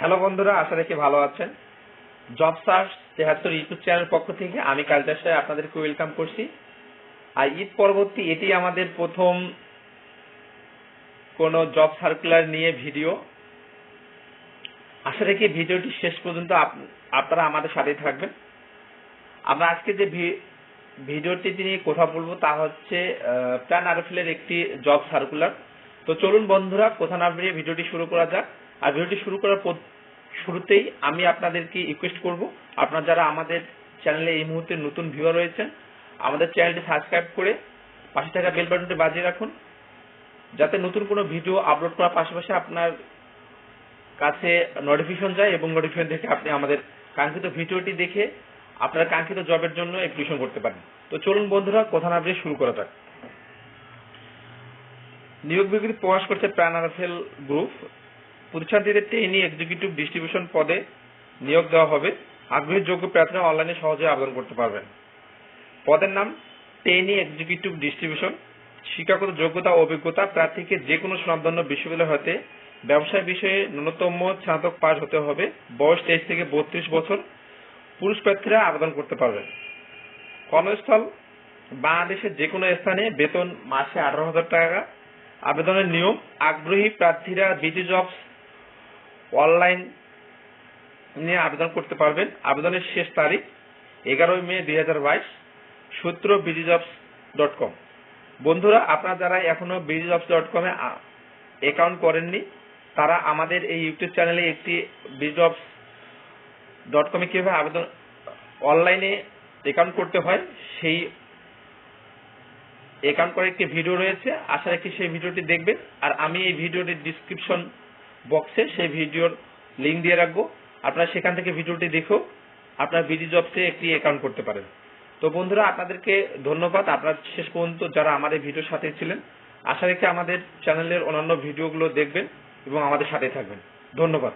Hello বন্ধুরা, আশা রেখে ভালো আছেন। জব সার্চ তেহাত্তর ইউটিউব চ্যানেল পক্ষ থেকে আমি কালচার সাহেব আপনাদেরকে ওয়েলকাম করছি। আর ঈদ পরবর্তী এটি আমাদের প্রথম কোন জব সার্কুলার নিয়ে ভিডিও আশা রেখে ভিডিওটি শেষ পর্যন্ত আপনারা আমাদের সাথে থাকবেন। আমরা আজকে যে ভিডিওটি নিয়ে কথা বলব তা হচ্ছে প্ল্যান আরফিলের একটি জব সার্কুলার তো চলুন বন্ধুরা কথা না ভিডিওটি শুরু করা যাক। আর ভিডিওটি শুরু করার শুরুতেই আমি আপনাদেরকে রিকোয়েস্ট করব, আপনারা যারা আমাদের চ্যানেলে এই মুহূর্তে নতুন ভিউয়ার রয়েছেন, আমাদের চ্যানেলটি সাবস্ক্রাইব করে পাশে থাকা বেল বাটনটি বাজিয়ে রাখুন, যাতে নতুন কোনো ভিডিও আপলোড করার পাশাপাশি আপনার কাছে নোটিফিকেশন যায় এবং নোটিফিকেশন দেখে আপনি আমাদের কাঙ্ক্ষিত ভিডিওটি দেখে আপনার কাঙ্ক্ষিত জবের জন্য অ্যাপ্লিকেশন করতে পারেন। তো চলুন বন্ধুরা, কথা না শুরু করা যাক। নিয়োগ বিজ্ঞপ্তি প্রকাশ করছে প্রাণ গ্রুপ প্রতিষ্ঠানটিতে ট্রেনি এক্সিকিউটিভ ডিস্ট্রিবিউশন পদে নিয়োগ দেওয়া হবে। আগ্রহী যোগ্য প্রার্থীরা অনলাইনে সহজে আবেদন করতে পারবেন। পদের নাম ট্রেনি এক্সিকিউটিভ ডিস্ট্রিবিউশন শিক্ষাগত যোগ্যতা, অভিজ্ঞতা, প্রার্থীকে যে কোনো সুনামধন্য বিশ্ববিদ্যালয় হতে ব্যবসায় বিষয়ে ন্যূনতম স্নাতক পাস হতে হবে। বয়স তেইশ থেকে বত্রিশ বছর। পুরুষ প্রার্থীরা আবেদন করতে পারবেন। কর্মস্থল বাংলাদেশের যে কোনো স্থানে বেতন মাসে আঠারো হাজার টাকা। আবেদনের নিয়ম, আগ্রহী প্রার্থীরা বিজি জবস অনলাইন নিয়ে আবেদন করতে পারবেন। আবেদনের শেষ তারিখ এগারোই মে দুই হাজার বাইশ সূত্র বিজি জবস ডট কম। বন্ধুরা, আপনারা যারা এখনও বিজি জবস ডট কমে অ্যাকাউন্ট করেননি, তারা আমাদের এই ইউটিউব চ্যানেলে একটি বিজি জবস ডট কমে কীভাবে আবেদন অনলাইনে অ্যাকাউন্ট করতে হয়, সেই অ্যাকাউন্ট করার একটি ভিডিও রয়েছে। আশা রাখি সেই ভিডিওটি দেখবেন। আর আমি এই ভিডিওটির ডিসক্রিপশন বক্সে সেই ভিডিওর লিঙ্ক দিয়ে রাখব। আপনারা সেখান থেকে ভিডিওটি দেখেও আপনার বিডি জবসে একটি অ্যাকাউন্ট করতে পারেন। তো বন্ধুরা, আপনাদেরকে ধন্যবাদ। আপনারা শেষ পর্যন্ত যারা আমাদের ভিডিওর সাথে ছিলেন, আশা রেখে আমাদের চ্যানেলের অন্যান্য ভিডিওগুলো দেখবেন এবং আমাদের সাথে থাকবেন। ধন্যবাদ।